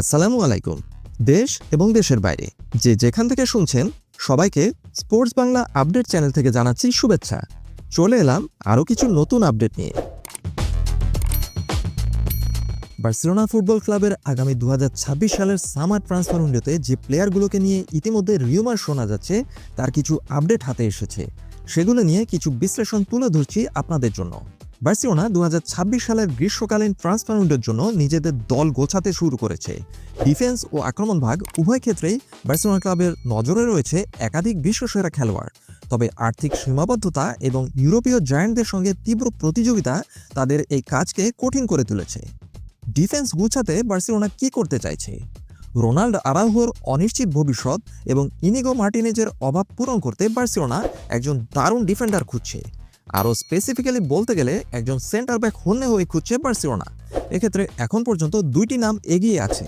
আসসালামু আলাইকুম। দেশ এবং দেশের বাইরে যে যেখান থেকে শুনছেন, সবাইকে স্পোর্টস বাংলা আপডেট চ্যানেল থেকে জানাচ্ছি শুভেচ্ছা। চলে এলাম আরও কিছু নতুন আপডেট নিয়ে। বার্সেলোনা ফুটবল ক্লাবের আগামী দু হাজার ছাব্বিশ সালের সামার ট্রান্সফার উইন্ডোতে যে প্লেয়ারগুলোকে নিয়ে ইতিমধ্যে রিউমার শোনা যাচ্ছে, তার কিছু আপডেট হাতে এসেছে। সেগুলো নিয়ে কিছু বিশ্লেষণ তুলে ধরছি আপনাদের জন্য। বার্সেলোনা দু সালের গ্রীষ্মকালীন ট্রান্সফার উইন্ডোর জন্য নিজেদের দল গোছাতে শুরু করেছে। ডিফেন্স ও আক্রমণ ভাগ উভয় ক্ষেত্রেই বার্সেলোনা ক্লাবের নজরে রয়েছে একাধিক বিশ্বসেরা খেলোয়াড়। তবে আর্থিক সীমাবদ্ধতা এবং ইউরোপীয় জায়ান্টদের সঙ্গে তীব্র প্রতিযোগিতা তাদের এই কাজকে কঠিন করে তুলেছে। ডিফেন্স গুছাতে বার্সেলোনা কি করতে চাইছে? রোনাল্ড আরাহুর অনিশ্চিত ভবিষ্যৎ এবং ইনিগো মার্টিনেজের অভাব পূরণ করতে বার্সেলোনা একজন দারুণ ডিফেন্ডার খুঁজছে। আরও স্পেসিফিক্যালি বলতে গেলে একজন সেন্টার ব্যাক হন্যে হয়ে খুঁজছে বার্সেলোনা এক্ষেত্রে এখন পর্যন্ত দুইটি নাম এগিয়ে আছে।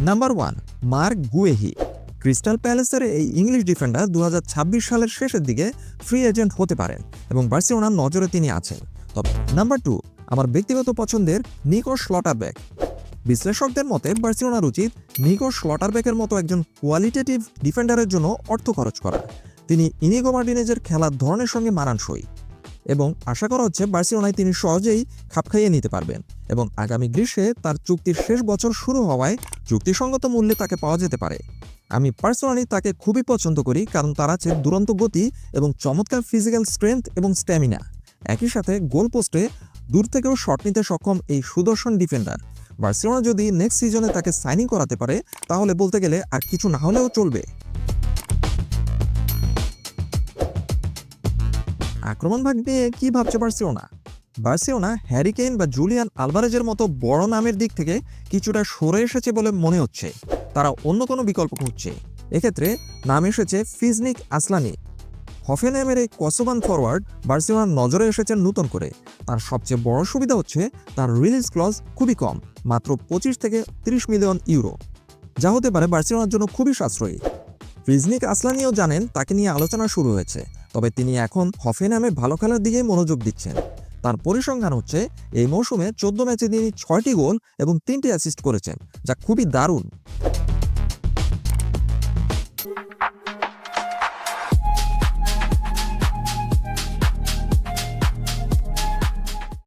Number one Marc Guehi crystal প্যালেসের এই ইংলিশ ডিফেন্ডার দু হাজার ছাব্বিশ সালের শেষের দিকে ফ্রি এজেন্ট হতে পারেন এবং বার্সেলোনার নজরে তিনি আছেন। তবে নাম্বার টু আমার ব্যক্তিগত পছন্দের নিকো স্লটারব্যাক বিশ্লেষকদের মতে, বার্সেলোনার উচিত নিকো স্লটারব্যাকের মতো একজন কোয়ালিটেটিভ ডিফেন্ডারের জন্য অর্থ খরচ করা। তিনি ইনিগো মার্টিনেজের খেলার ধরনের সঙ্গে মানানসই এবং আশা করা হচ্ছে বার্সেলোনায় তিনি সহজেই খাপ খাইয়ে নিতে পারবেন এবং আগামী গ্রীষ্মে তার চুক্তির শেষ বছর শুরু হওয়ায় চুক্তিসঙ্গত মূল্যে তাকে পাওয়া যেতে পারে। আমি পার্সোনালি তাকে খুবই পছন্দ করি কারণ তার আছে দুরন্ত গতি এবং চমৎকার ফিজিক্যাল স্ট্রেংথ এবং স্ট্যামিনা। একই সাথে গোল পোস্টে দূর থেকেও শট নিতে সক্ষম এই সুদর্শন ডিফেন্ডার। বার্সেলোনা যদি নেক্সট সিজনে তাকে সাইনিং করাতে পারে, তাহলে বলতে গেলে আর কিছু না হলেও চলবে। আক্রমণ ভাগ নিয়ে কি ভাবছে বার্সেলোনা? বার্সেলোনা হ্যারিকেইন বা জুলিয়ান আলভারেজের মতো বড় নামের দিক থেকে কিছুটা সরে এসেছে বলে মনে হচ্ছে। তারা অন্য কোনো বিকল্প খুঁজছে। এক্ষেত্রে নাম এসেছে ফিজনিক আসলানি। হফেনহ্যামের এই কসোবান ফরওয়ার্ড বার্সেলোনার নজরে এসেছেন নতুন করে। তার সবচেয়ে বড় সুবিধা হচ্ছে তার রিলিজ ক্লজ খুবই কম, মাত্র পঁচিশ থেকে তিরিশ মিলিয়ন ইউরো, যা হতে পারে বার্সেলোনার জন্য খুবই সাশ্রয়ী। ফিজনিক আসলানিও জানেন, তাকে নিয়ে আলোচনা শুরু হয়েছে, তবে তিনি এখন হফেনহ্যামে ভালো খেলার দিকেই মনোযোগ দিচ্ছেন। তার পরিসংখ্যান হচ্ছে, এই মৌসুমে চোদ্দ ম্যাচে তিনি ছয়টি গোল এবং তিনটি অ্যাসিস্ট করেছেন, যা খুবই দারুণ।